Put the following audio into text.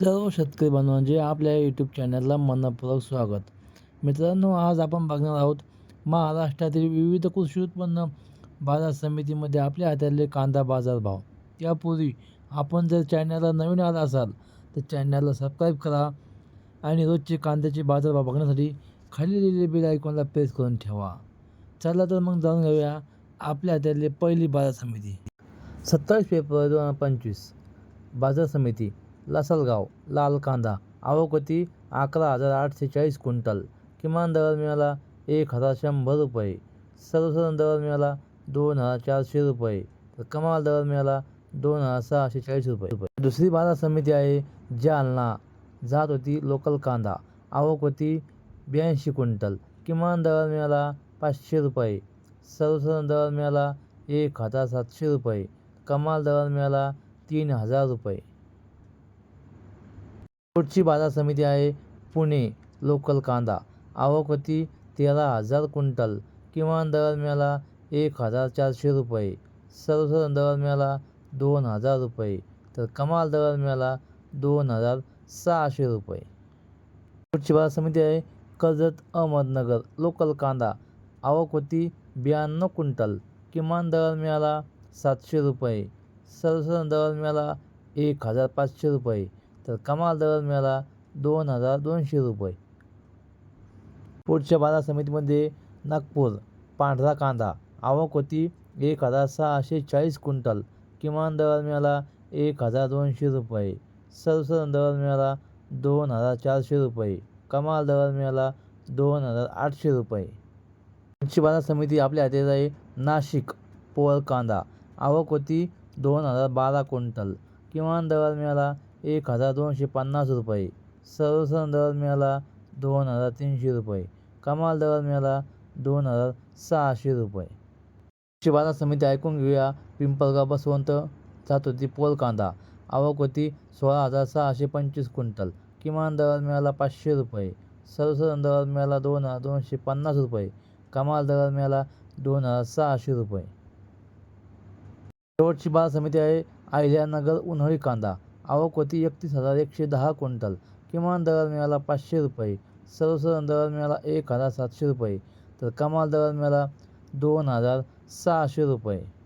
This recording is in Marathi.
सर्व शेतकरी बांधवांचे आपल्या यूट्यूब चॅनलला मनपूर्वक स्वागत. मित्रांनो आज आपण बघणार आहोत महाराष्ट्रातील विविध कृषी उत्पन्न बाजार समितीमध्ये आपल्या हातातले कांदा बाजार भाव. यापूर्वी आपण जर चॅनलला नवीन आला असाल तर चॅनलला सबस्क्राईब करा आणि रोजचे कांद्याचे बाजारभाव बघण्यासाठी खाली लिहिलेले बिल आयकॉनला प्रेस करून ठेवा. चला तर मग जाणून घेऊया आपल्या हातातली पहिली बाजार समिती. सत्तावीस फेब्रुवारी दोन हजार पंचवीस बाजार समिती लासलगाव लाल कांदा आवक अकरा हजार आठशे चाळीस क्विंटल. किमान दर मिळाला एक हजार शंभर रुपये. सर्वसाधारण दर मिळाला दोन हजार चारशे रुपये. तर कमाल दर मिळाला दोन हजार सहाशे चाळीस रुपये. दुसरी बाजार समिती आहे जालना. जात होती लोकल कांदा आवक होती ब्याऐंशी क्विंटल. किमान दर मिळाला पाचशे रुपये. सर्वसाधारण दर मिळाला एक हजार सातशे रुपये. कमाल दर मिळाला तीन हजार रुपये. पुढची बाजार समिती आहे पुणे लोकल कांदा. आवक होती तेरा हजार क्विंटल किमान दर मिळाला एक हजार चारशे रुपये. सर्वसाधारण दर मिळाला दोन हजार रुपये. तर कमाल दर मिळाला दोन हजार सहाशे रुपये. पुढची बाजार समिती आहे कर्जत अहमदनगर लोकल कांदा. आवक होती ब्याण्णव क्विंटल किमान दर मिळाला सातशे रुपये. सर्वसाधारण दर मिळाला एक हजार पाचशे रुपये. तर कमाल दर मिळाला दोन हजार दोनशे रुपये. पुढच्या बाजार समितीमध्ये नागपूर पांढरा कांदा आवक होती एक हजार सहाशे चाळीस क्विंटल. किमान दर मिळाला एक हजार दोनशे रुपये. सरसरण दर मिळाला दोन हजार चारशे रुपये. कमाल दर मिळाला दोन हजार आठशे रुपये. पुढची बाजार समिती आपल्या हातात आहे नाशिक पोर कांदा आवक होती दोन हजार बारा क्विंटल. किमान दर मिळाला एक हजार दोनशे पन्नास रुपये. सर्वसाधारण दर मिळाला दोन हजार तीनशे रुपये. कमाल दर मिळाला दोन हजार सहाशे रुपये. पुढची बाजार समिती ऐकून घेऊया पिंपळगाव बसवंत जात होती पोल कांदा. आवक होती सोळा हजार सहाशे पंचवीस क्विंटल. किमान दर मिळाला पाचशे रुपये. सर्वसाधारण दर मिळाला दोन हजार दोनशे पन्नास रुपये. कमाल दर मिळाला दोन हजार सहाशे रुपये. शेवटची बाजार समिती आहे अहिल्यानगर उन्हाळी कांदा. आवक होती एकतीस हजार एकशे दहा क्विंटल. किमान दर मिळाला पाचशे रुपये. सर्वसाधारण दर मिळाला एक हजार सातशे रुपये. तर कमाल दर मिळाला दोन हजार सहाशे रुपये.